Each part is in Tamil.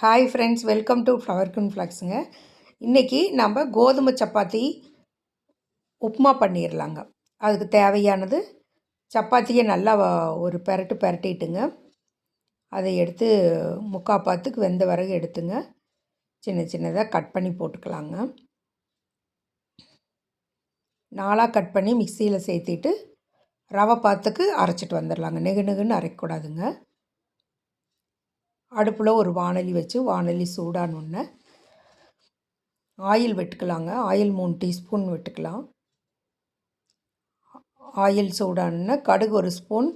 Hi friends welcome to flower குன் ஃப்ளாக்ஸுங்க இன்றைக்கி நம்ம கோதுமை சப்பாத்தி உப்புமா பண்ணிடலாங்க அதுக்கு தேவையானது சப்பாத்தியை நல்லா ஒரு பெரட்டு பெரட்டிட்டுங்க. அதை எடுத்து முக்கா பாத்துக்கு வெந்த விறகு எடுத்துங்க. சின்ன சின்னதாக கட் பண்ணி போட்டுக்கலாங்க. நாளாக கட் பண்ணி மிக்சியில் சேர்த்திட்டு ரவை பாத்துக்கு அரைச்சிட்டு வந்துடலாங்க நெகு நெகுன்னு அரைக்கக்கூடாதுங்க. அடுப்பில் ஒரு வானலி வச்சு வானலி சூடானோடனே ஆயில் வெட்டுக்கலாங்க. ஆயில் மூணு டீஸ்பூன் வெட்டுக்கலாம். ஆயில் சூடானோடனே கடுகு ஒரு ஸ்பூன்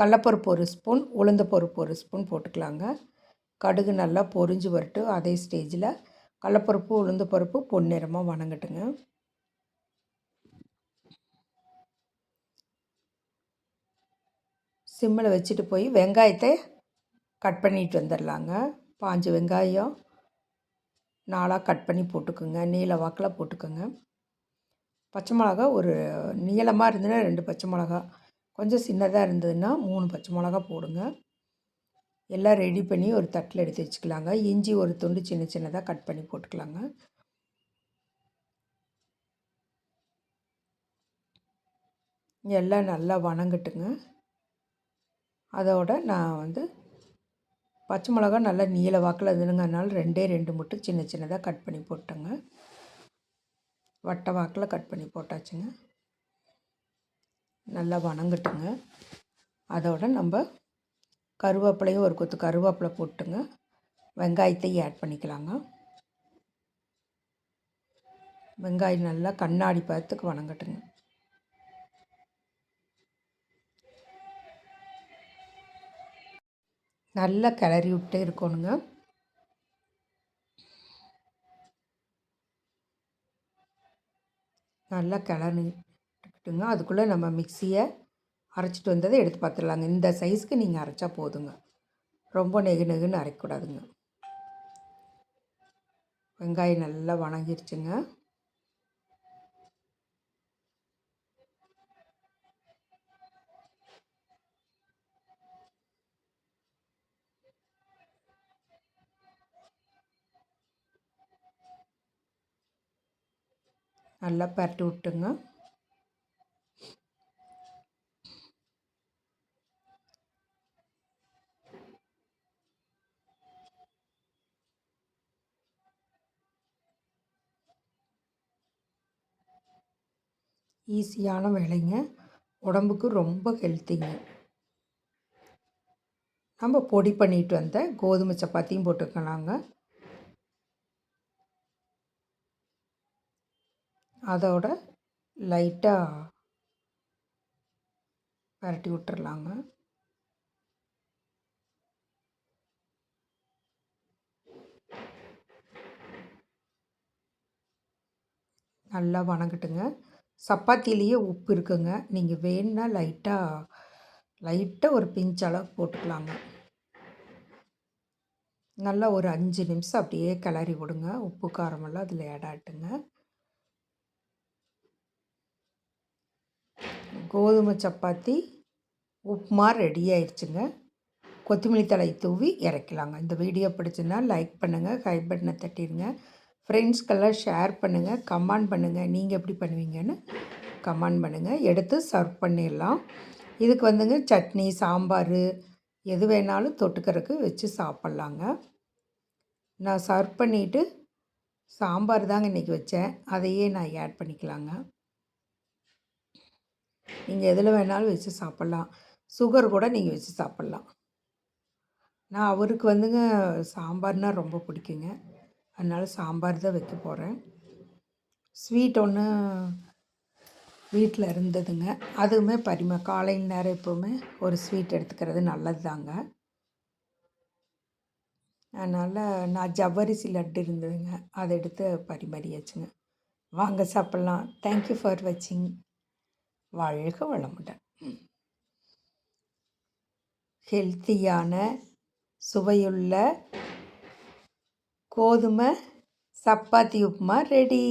கடலப்பருப்பு ஒரு ஸ்பூன் உளுந்த பருப்பு ஒரு ஸ்பூன் போட்டுக்கலாங்க. கடுகு நல்லா பொரிஞ்சு வரட்டு அதே ஸ்டேஜில் கடலப்பருப்பு உளுந்த பருப்பு பொன்னிறமாக வணங்கட்டுங்க. சிம்மில் வச்சுட்டு போய் வெங்காயத்தை கட் பண்ணிட்டு வந்துடலாங்க பாஞ்சு வெங்காயம் நாலாக கட் பண்ணி போட்டுக்கோங்க. நீல வாக்கில் போட்டுக்கோங்க. பச்சை மிளகா ஒரு நீளமாக இருந்ததுன்னா ரெண்டு பச்சை மிளகா. கொஞ்சம் சின்னதாக இருந்ததுன்னா மூணு பச்சை மிளகா போடுங்க. எல்லாம் ரெடி பண்ணி ஒரு தட்டில் எடுத்து வச்சுக்கலாங்க. இஞ்சி ஒரு துண்டு சின்ன சின்னதாக கட் பண்ணி போட்டுக்கலாங்க. எல்லாம் நல்லா வணங்கட்டுங்க. அதோட நான் வந்து பச்சை மிளகா நல்லா நீல வாக்கில் இருந்துங்க அதனால் ரெண்டே ரெண்டு மட்டும் சின்ன சின்னதாக கட் பண்ணி போட்டேங்க. வட்டை வாக்கில் கட் பண்ணி போட்டாச்சுங்க. நல்லா வணங்கட்டுங்க. அதோட நம்ம கருவேப்பிலையும் ஒரு கொத்து கருவேப்பிலை போட்டுங்க. வெங்காயத்தையும் ஆட் பண்ணிக்கலாங்க. வெங்காயம் நல்லா கண்ணாடி பார்த்துக்கு வணங்கட்டுங்க. நல்லா கிளறி விட்டே இருக்கணுங்க. நல்லா கிளறிட்டுங்க அதுக்குள்ளே நம்ம மிக்சியை அரைச்சிட்டு வந்ததை எடுத்து பார்த்துடலாங்க இந்த சைஸ்க்கு நீங்கள் அரைச்சா போதுங்க. ரொம்ப நெகு நெகுன்னு அரைக்கக்கூடாதுங்க. வெங்காயம் நல்லா வணங்கிருச்சுங்க. நல்லா பரட்டி விட்டுங்க. ஈஸியான வேலைங்க. உடம்புக்கு ரொம்ப ஹெல்த்திங்க. நம்ம பொடி பண்ணிட்டு வந்த கோதுமை சப்பாத்தியும் போட்டுக்கலாங்க. அதோட லைட்டாக பரட்டி விட்டுறலாங்க. நல்லா வணங்கட்டுங்க. சப்பாத்திலேயே உப்பு இருக்குங்க. நீங்கள் வேணுன்னா லைட்டாக லைட்டாக ஒரு பிஞ்ச் அளவு போட்டுக்கலாங்க. நல்லா ஒரு அஞ்சு நிமிஷம் அப்படியே கிளறி விடுங்க. உப்பு காரமெல்லாம் அதில் ஆட் ஆட்டுங்க கோதுமை சப்பாத்தி உப்புமா ரெடி ஆயிடுச்சுங்க. கொத்தமல்லி தலை தூவி இறக்கலாங்க. இந்த வீடியோ பிடிச்சுன்னா லைக் பண்ணுங்கள் ஹை பட்டனை தட்டிடுங்க. ஃப்ரெண்ட்ஸ்க்கெல்லாம் ஷேர் பண்ணுங்கள் கமெண்ட் பண்ணுங்கள் நீங்கள் எப்படி பண்ணுவீங்கன்னு கமெண்ட் பண்ணுங்கள் எடுத்து சர்வ் பண்ணிடலாம். இதுக்கு வந்துங்க சட்னி சாம்பார் எது வேணாலும் தொட்டுக்கிறதுக்கு வச்சு சாப்பிட்லாங்க. நான் சர்வ் பண்ணிவிட்டு சாம்பார் தாங்க இன்றைக்கி வச்சேன். அதையே நான் ஆட் பண்ணிக்கலாங்க. நீங்கள் எதில் வேணாலும் வச்சு சாப்பிட்லாம். சுகர் கூட நீங்கள் வச்சு சாப்பிட்லாம். நான் அவருக்கு வந்துங்க சாம்பார்னால் ரொம்ப பிடிக்குங்க. அதனால் சாம்பார் தான் வைக்க போகிறேன் ஸ்வீட் ஒன்று வீட்டில் இருந்ததுங்க. அதுவுமே பரிம காலையில் நேரம் எப்போவுமே ஒரு ஸ்வீட் எடுத்துக்கிறது நல்லது தாங்க அதனால் நான் ஜவ்வரிசி லட்டு இருந்ததுங்க. அதை எடுத்து பரிமாறியாச்சுங்க. வாங்க சாப்பிட்லாம். தேங்க்யூ ஃபார் வாட்சிங் வாழ்க வளமுடன். ஹெல்த்தியான சுவையுள்ள கோதுமை சப்பாத்தி உப்புமா ரெடி